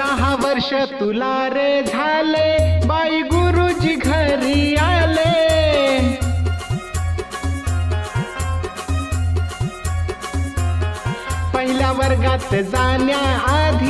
सहा वर्ष तुला रे झाले. बाई गुरुजी घरी आले. पहिल्या वर्गात जाण्याआधी